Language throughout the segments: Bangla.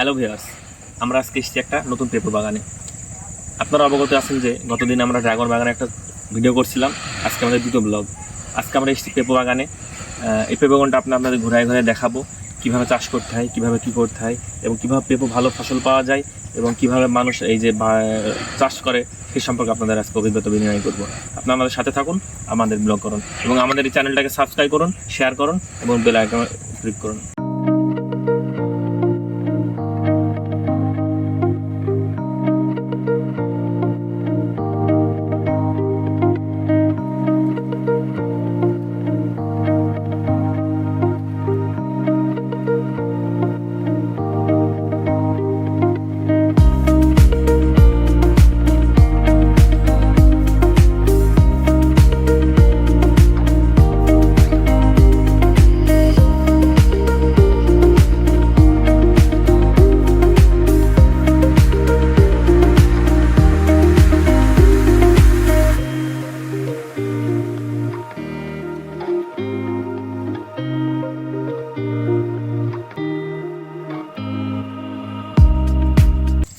হ্যালো ভিউয়ার্স, আমরা আজকে এসেছি একটা নতুন পেঁপে বাগানে। আপনারা অবগত আছেন যে গতদিন আমরা ড্রাগন বাগানে একটা ভিডিও করছিলাম, আজকে আমাদের দ্বিতীয় ব্লগ। আজকে আমরা এসেছি পেঁপে বাগানে। এই পেঁপে বাগানটা আপনার আপনাদের ঘুরায় ঘুরে দেখাবো, কীভাবে চাষ করতে হয়, কীভাবে কী করতে হয়, এবং কীভাবে পেঁপে ভালো ফসল পাওয়া যায়, এবং কীভাবে মানুষ এই যে চাষ করে, সেই সম্পর্কে আপনাদের আজকে অভিজ্ঞতা বিনিময় করব। আপনারা আমাদের সাথে থাকুন, আমাদের ব্লগ করুন, এবং আমাদের এই চ্যানেলটাকে সাবস্ক্রাইব করুন, শেয়ার করুন, এবং বেল আইকন ক্লিক করুন।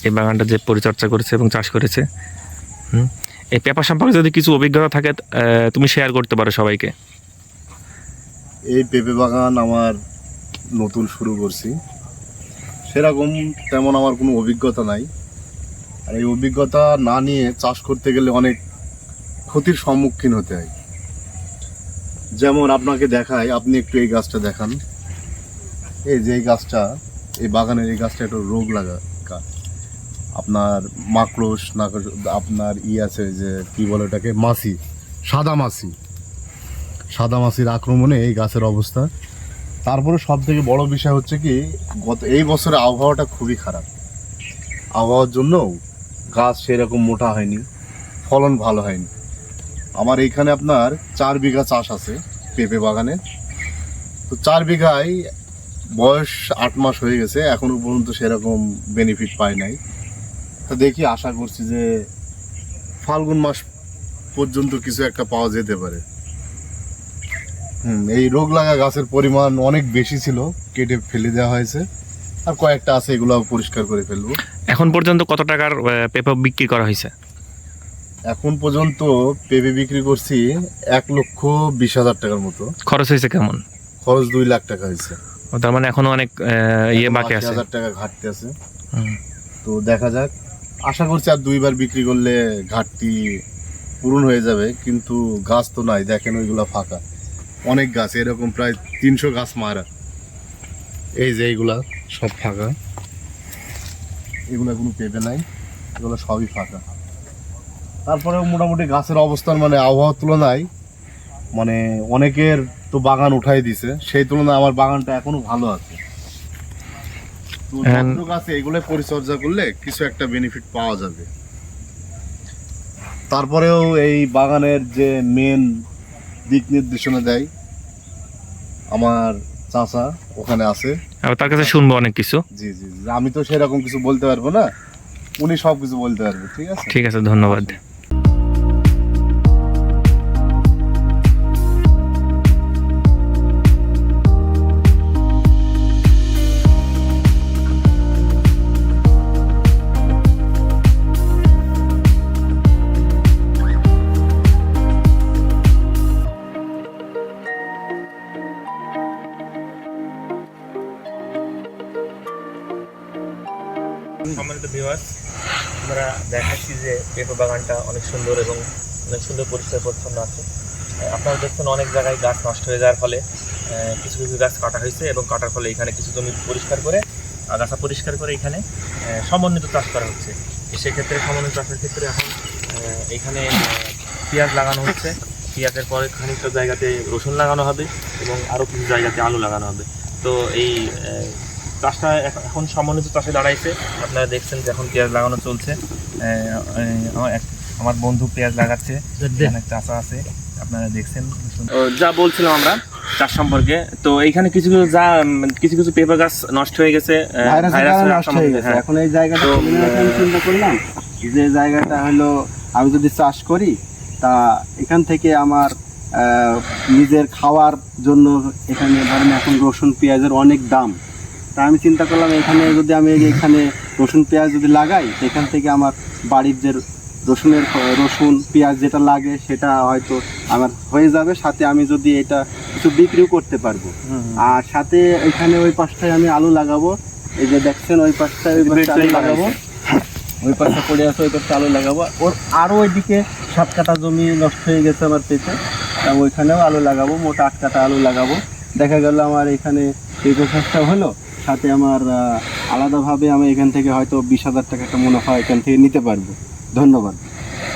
এই বাগানটা যে পরিচর্যা করেছে এবং চাষ করেছে, হুম। এই পেপার সম্পর্কে যদি কিছু অভিজ্ঞতা থাকে তুমি শেয়ার করতে পারো সবাইকে। এই পেঁপে বাগান আমার নতুন শুরু করছি। সেরকম তেমন আমার কোনো অভিজ্ঞতা নাই। আর এই অভিজ্ঞতা না নিয়ে চাষ করতে গেলে অনেক ক্ষতির সম্মুখীন হতে হয়। যেমন আপনাকে দেখায় আপনি একটু এই গাছটা দেখান। এই যে এই গাছটা, এই বাগানের এই গাছটা একটা রোগ লাগা গাছ। আপনার মাকড়স না আপনার ই আছে যে, কি বলে ওটাকে? মাছি, সাদা মাছি। সাদা মাছির আক্রমণে এই গাছের অবস্থা। তারপরে সব থেকে বড় বিষয় হচ্ছে কি, গত এই বছরে আবহাওয়াটা খুবই খারাপ। আবহাওয়ার জন্য গাছ সেরকম মোটা হয়নি, ফলন ভালো হয়নি। আমার এইখানে আপনার চার বিঘা চাষ আছে পেঁপে বাগানে। তো চার বিঘায় বয়স আট মাস হয়ে গেছে, এখনও পর্যন্ত সেরকম বেনিফিট পাই নাই। তো দেখি আশা করছি যে ফাল্গুন মাস পর্যন্ত কিছু একটা পাওয়া যেতে পারে। হুম এই রোগ লাগা গাছের পরিমাণ অনেক বেশি ছিল কেটে ফেলে দেওয়া হয়েছে। আর কয়েকটা আছে এগুলো পরিষ্কার করে ফেলব। এখন পর্যন্ত কত টাকার পেপার বিক্রি করা হয়েছে? এখন পর্যন্ত পেঁপে বিক্রি করছি এক লক্ষ বিশ হাজার টাকার মতো। খরচ হয়েছে কেমন? খরচ দুই লাখ টাকা হয়েছে। তার মানে এখনও অনেক আহ, ইয়ে বাকি আছে। হাজার টাকা ঘাটতি আছে। তো দেখা যাক। আশা করছি আর দুইবার বিক্রি করলে ঘাটতি পূরণ হয়ে যাবে, কিন্তু গাছ তো নাই, দেখেন ওইগুলো ফাঁকা। অনেক গাছ, এরকম প্রায় তিনশো গাছ মারা। এই যে এইগুলা সব ফাঁকা। এগুলা কোনো পেঁপে নাই, এগুলো সবই ফাঁকা। তারপরেও মোটামুটি গাছের অবস্থান মানে আবহাওয়ার তুলনায় মানে অনেকের তো বাগান উঠাই দিছে, সেই তুলনায় আমার বাগানটা এখনও ভালো আছে। তো এগুলো পরিচর্যা করলে কিছু একটা বেনিফিট পাওয়া যাবে। তারপরেও এই বাগানের যে মেন দিক নির্দেশনা দেয় আমার চাচা ওখানে আছে। আর তার কাছে শুনব অনেক কিছু। জি জি জি। আমি তো সেরকম কিছু বলতে পারব না। উনি সব কিছু বলতে পারবে ঠিক আছে? ঠিক আছে ধন্যবাদ। পেঁপে বাগানটা অনেক সুন্দর এবং অনেক সুন্দর পরিষ্কার পরিচ্ছন্ন আছে। আপনারা দেখছেন অনেক জায়গায় গাছ নষ্ট হয়ে যাওয়ার ফলে কিছু কিছু গাছ কাটা হয়েছে এবং কাটার ফলে এখানে কিছু জমি পরিষ্কার করে আগাছা পরিষ্কার করে এখানে সমন্বিত চাষ করা হচ্ছে। সেক্ষেত্রে সমন্বিত চাষের ক্ষেত্রে এখন এখানে পেঁয়াজ লাগানো হচ্ছে। পেঁয়াজের পরে খানিকটা জায়গাতে রসুন লাগানো হবে এবং আরও কিছু জায়গাতে আলু লাগানো হবে। তো এই চাষটা এখন- সমন্বিত চাষে দাঁড়াইছে। আপনারা দেখছেন যে এখন পেঁয়াজ লাগানো চলছে। আমার বন্ধু পেঁয়াজ লাগাচ্ছে। অনেক চাষা আছে। আপনারা দেখছেন। যা বলছিলাম আমরা চাষ সম্পর্কে তো এইখানে কিছু কিছু যা কিছু কিছু পেঁপে গাছ নষ্ট হয়ে গেছে নষ্ট হয়ে গেছে। হ্যাঁ। এখন এই জায়গাটা আমি চিন্তা করলাম যে জায়গাটা হলো আমি যদি চাষ করি তা এখান থেকে আমার আহ, নিজের খাওয়ার জন্য এখানে ধরেন এখন রসুন পেঁয়াজের অনেক দাম। তা আমি চিন্তা করলাম এখানে যদি আমি এখানে রসুন পেঁয়াজ যদি লাগাই সেখান থেকে আমার বাড়ির যে রসুনের রসুন পেঁয়াজ যেটা লাগে সেটা হয়তো আমার হয়ে যাবে। সাথে আমি যদি এটা কিছু বিক্রিও করতে পারব। আর সাথে এখানে ওই পাশটায় আমি আলু লাগাবো। এই যে দেখছেন ওই পাশটায় ওই পাশটা আলু লাগাবো। ওই পাশটা পড়ে আছে ওই পাশটা আলু লাগাবো। ওর আরও ওইদিকে সাত কাটা জমি নষ্ট হয়ে গেছে আমার পেঁপে তা ওইখানেও আলু লাগাবো মোটা আট কাটা আলু লাগাবো। দেখা গেল আমার এখানে পেঁপে চাষটা হলো সাথে আমার আলাদাভাবে আমি এখান থেকে হয়তো বিশ হাজার টাকা একটা মুনাফা এখান থেকে নিতে পারব। ধন্যবাদ।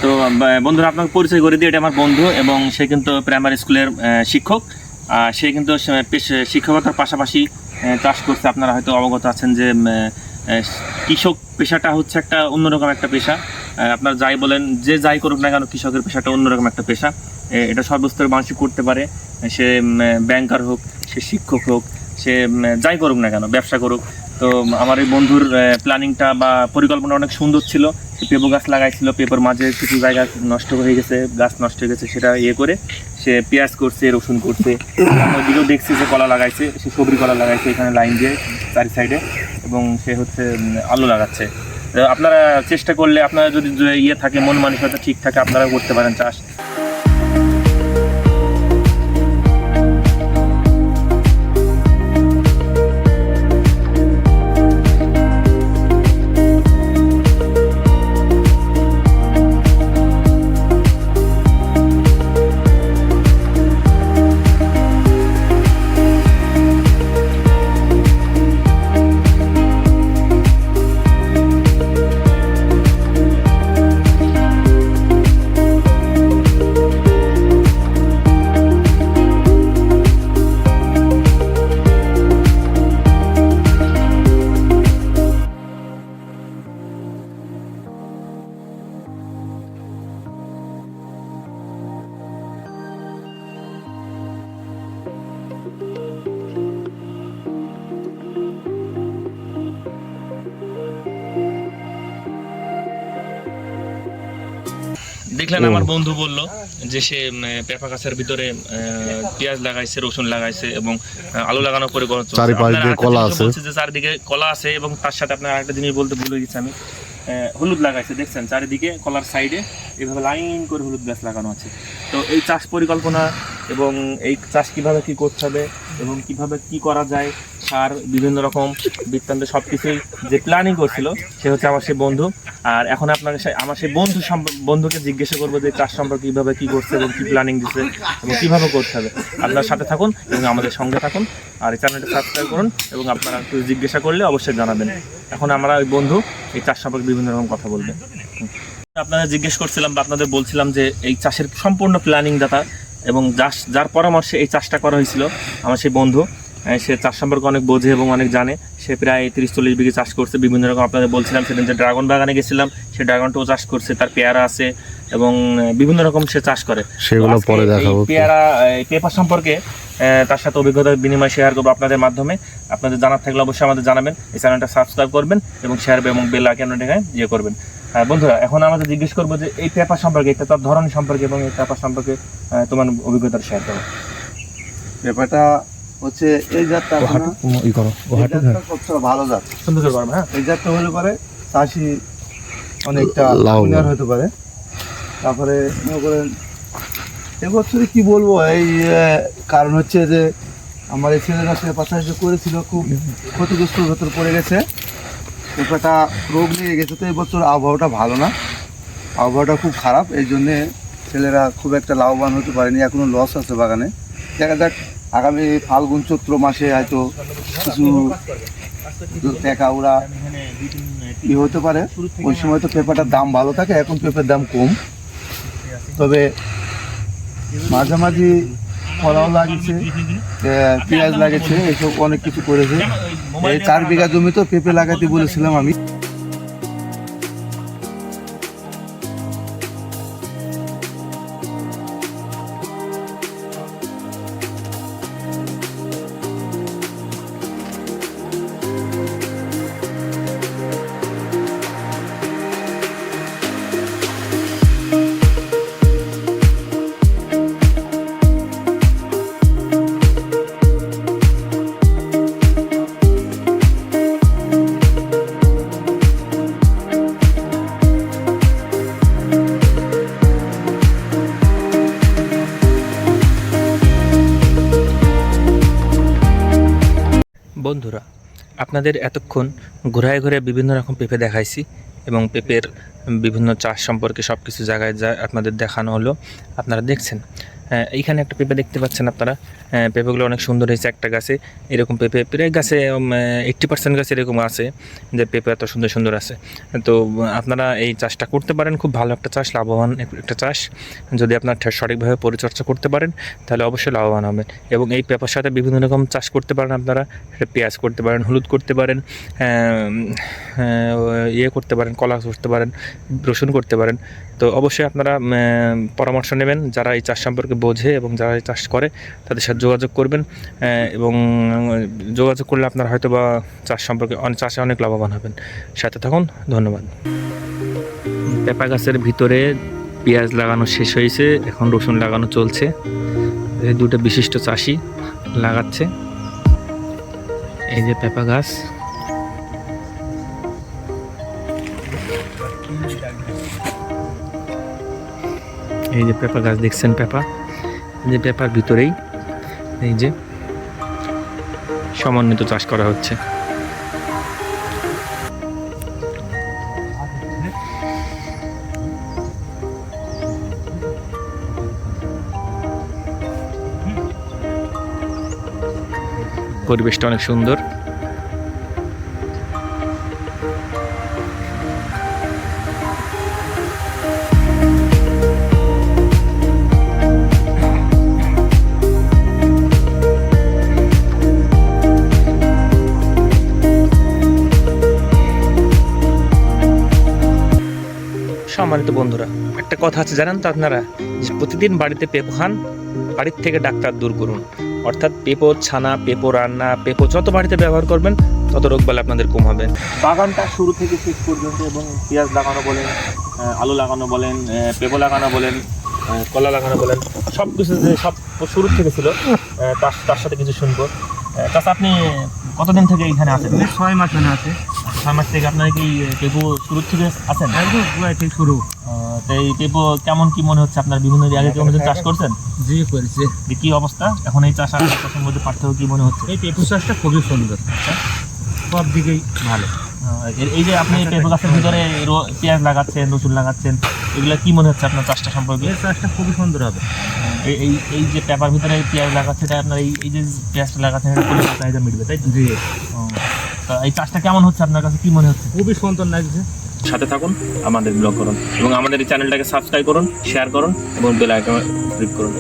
তো বন্ধুরা, আপনাকে পরিচয় করে দিই, এটা আমার বন্ধু এবং সে কিন্তু প্রাইমারি স্কুলের শিক্ষক। সে কিন্তু শিক্ষকতার পাশাপাশি চাষ করছে। আপনারা হয়তো অবগত আছেন যে কৃষক পেশাটা হচ্ছে একটা অন্যরকম একটা পেশা। আপনার যাই বলেন, যে যাই করুক না কেন, কৃষকের পেশাটা অন্যরকম একটা পেশা। এটা সর্বস্তরের মানুষই করতে পারে। সে ব্যাংকার হোক, সে শিক্ষক হোক সে যাই করুক না কেন, ব্যবসা করুক। তো আমার এই বন্ধুর প্ল্যানিংটা বা পরিকল্পনা অনেক সুন্দর ছিল। সে পেঁপো গাছ লাগাইছিল, পেঁপোর মাঝে কিছু জায়গা নষ্ট হয়ে গেছে, গাছ নষ্ট হয়ে গেছে, সেটা ইয়ে করে সে পেঁয়াজ করছে, রসুন করছে। আমি ওদিকেও দেখছি যে কলা লাগাইছে, সে সবরি কলা লাগাইছে এখানে লাইন দিয়ে, চারি সাইডে, এবং সে হচ্ছে আলু লাগাচ্ছে। আপনারা চেষ্টা করলে, আপনারা যদি ইয়ে থাকে, মন মানসিকতা ঠিক থাকে আপনারা করতে পারেন চাষ। দেখলেন আমার বন্ধু বলল যে সে পেঁপা গাছের ভিতরে পেঁয়াজ লাগাইছে রসুন লাগাইছে এবং আলু লাগানোর পরে কলা আছে। যে চারিদিকে কলা আছে এবং তার সাথে আপনার আরেকটা জিনিস বলতে ভুলে গেছি আমি। আহ, হলুদ লাগাইছে দেখছেন? চারিদিকে কলার সাইডে এভাবে লাইন করে হলুদ গাছ লাগানো আছে। তো এই চাষ পরিকল্পনা এবং এই চাষ কীভাবে কি করতে হবে এবং কীভাবে কি করা যায়, সার, বিভিন্ন রকম বৃত্তান্ত সব কিছুই যে প্ল্যানিং করছিল, সে হচ্ছে আমার সেই বন্ধু। আর এখন আপনাকে আমার সেই বন্ধু বন্ধুকে জিজ্ঞাসা করব যে চাষ সম্পর্কে কীভাবে কী করছে এবং কী প্ল্যানিং দিচ্ছে এবং কীভাবে করতে হবে। আপনার সাথে থাকুন এবং আমাদের সঙ্গে থাকুন আর এই চ্যানেলটা সাবস্ক্রাইব করুন এবং আপনারা একটু জিজ্ঞাসা করলে অবশ্যই জানাবেন। এখন আমরা ওই বন্ধু এই চাষ সম্পর্কে বিভিন্ন রকম কথা বলবে। হুম। আপনাদের জিজ্ঞেস করছিলাম বা আপনাদের বলছিলাম যে এই চাষের সম্পূর্ণ প্ল্যানিং দাতা এবং যাস যার পরামর্শে এই চাষটা করা হয়েছিল আমার সেই বন্ধু সে চাষ সম্পর্কে অনেক বোঝে এবং অনেক জানে। সে প্রায় তিরিশ চল্লিশ বিঘে চাষ করছে বিভিন্ন রকম আপনাদের বলছিলাম সেদিন যে ড্রাগন বাগানে গেছিলাম সে ড্রাগনটাও চাষ করছে তার পেয়ারা আছে এবং বিভিন্ন রকম সে চাষ করে। সেগুলো পরে দেখাবো। পেয়ারা পেপার সম্পর্কে তার সাথে অভিজ্ঞতার বিনিময় শেয়ার করব আপনাদের মাধ্যমে। আপনাদের জানার থাকলে অবশ্যই আমাদের জানাবেন এই চ্যানেলটা সাবস্ক্রাইব করবেন এবং শেয়ার এবং বেল আইকন নোটিফাই ইয়ে করবেন। বন্ধুরা এখন আমাদের জিজ্ঞেস করব যে এই পেপার সম্পর্কে এটা তার ধরন সম্পর্কে এবং এই পেপার সম্পর্কে তোমার অভিজ্ঞতা শেয়ার করো ব্যাপারটা হচ্ছে এই জাতটা সবচেয়ে ভালো জাত। সুন্দর করে হ্যাঁ? এই জাতটা হলে পরে চাষি অনেকটা। উন্নয়ন হতে পারে। তারপরে মনে করেন এবছরে কি বলব এই কারণ হচ্ছে যে আমার এই ছেলেরা চাষ যে করেছিল খুব ক্ষতিগ্রস্ত ভেতর পড়ে গেছে। পেপারটা রোগ নিয়ে গেছে তো এবছর আবহাওয়াটা ভালো না। আবহাওয়াটা খুব খারাপ, এই জন্যে ছেলেরা খুব একটা লাভবান হতে পারেনি এখনও লস আছে বাগানে। দেখা যাক, আগামী ফাল্গুন চৈত্র মাসে হয়তো কিছু টাকা ওরা ই হতে পারে। ওই সময় তো পেঁপাটার দাম ভালো থাকে, এখন পেঁপের দাম কম। তবে মাঝামাঝি কলাও লাগিয়েছে পেঁয়াজ লাগিয়েছে এসব অনেক কিছু করেছে। এই চার বিঘা জমি তো পেঁপে লাগাতে বলেছিলাম আমি। আপনাদের এতক্ষণ ঘোরায় ঘুরে বিভিন্ন রকম পেঁপে দেখাইছি এবং পেঁপের বিভিন্ন চাষ সম্পর্কে সব কিছু জায়গায় যা আপনাদের দেখানো হলো, আপনারা দেখছেন। এইখানে একটা পেঁপে দেখতে পাচ্ছেন আপনারা। পেঁপেগুলো অনেক সুন্দর হয়েছে একটা গাছে। এরকম পেঁপে প্রায় গাছে এইট্টি পার্সেন্ট গাছে এরকম আছে যে পেঁপে এত সুন্দর সুন্দর আছে। তো আপনারা এই চাষটা করতে পারেন খুব ভালো একটা চাষ লাভবান একটা চাষ। যদি আপনার সঠিকভাবে পরিচর্যা করতে পারেন তাহলে অবশ্যই লাভবান হবেন। এবং এই পেঁপার সাথে বিভিন্ন রকম চাষ করতে পারেন আপনারা। পেঁয়াজ করতে পারেন হলুদ করতে পারেন আহ, ইয়ে করতে পারেন কলা করতে পারেন রসুন করতে পারেন। তো অবশ্যই আপনারা পরামর্শ নেবেন যারা এই চাষ সম্পর্কে বোঝে এবং যারা চাষ করে, তাদের সাথে যোগাযোগ করবেন এবং যোগাযোগ করলে আপনারা হয়তো বা চাষ সম্পর্কে অনেক চাষে অনেক লাভবান হবেন। সাথে থাকুন, ধন্যবাদ। পেঁপা গাছের ভিতরে পেঁয়াজ লাগানো শেষ হয়েছে, এখন রসুন লাগানো চলছে। এই দুটো বিশিষ্ট চাষি লাগাচ্ছে। এই যে পেঁপা গাছ। এই যে পেঁপা গাছ দেখছেন পেঁপা? যে ব্যাপার ভিতরেই এই যে সমন্বিত চাষ করা হচ্ছে। পরিবেশটা অনেক সুন্দর। সম্মানিত বন্ধুরা। একটা কথা আছে জানেন তো আপনারা? যে প্রতিদিন বাড়িতে পেঁপো খান বাড়ির থেকে ডাক্তার দূর করুন। অর্থাৎ পেঁপো ছানা পেঁপো রান্না পেঁপো যত বাড়িতে ব্যবহার করবেন তত রোগবালা আপনাদের কম হবে। বাগানটা শুরু থেকে শেষ পর্যন্ত এবং পেঁয়াজ লাগানো বলেন আলু লাগানো বলেন পেঁপো লাগানো বলেন কলা লাগানো বলেন সব কিছু যে সব শুরু থেকে ছিল তার তার সাথে কিছু শুনব। চাচা আপনি কতদিন থেকে এখানে আছেন? ছয় মাস মানে আছে। মাস থেকে আপনার কি পেঁপো শুরু থেকে আছেন? ঠিক শুরু। তো এই পেঁপো কেমন কি মনে হচ্ছে আপনার? বিভিন্ন আগে কি কোনোদিন চাষ করছেন? জি করেছে। যে কি অবস্থা? এখন এই চাষ আর চাষের মধ্যে পার্থক্য কি মনে হচ্ছে? এই পেঁপু চাষটা খুবই সুন্দর। সব দিকেই ভালো। এই যে আপনি পেঁপো গাছের ভিতরে পেঁয়াজ লাগাচ্ছেন রসুন লাগাচ্ছেন এগুলো কি মনে হচ্ছে আপনার চাষটা সম্পর্কে? এই চাষটা খুবই সুন্দর হবে। এই এই এই যে পেঁপার ভিতরে পেঁয়াজ লাগাচ্ছে এটা আপনার এই এই যে পেঁয়াজটা লাগাচ্ছেন এটা চাহিদা মিটবে তাই? জি। এই কাজটা কেমন হচ্ছে আপনার কাছে? কি মনে হচ্ছে? খুবই সুন্দর লাগছে। সাথে থাকুন আমাদের ব্লগ করুন এবং আমাদের এই চ্যানেলটাকে সাবস্ক্রাইব করুন শেয়ার করুন এবং বেল আইকন ক্লিক করুন।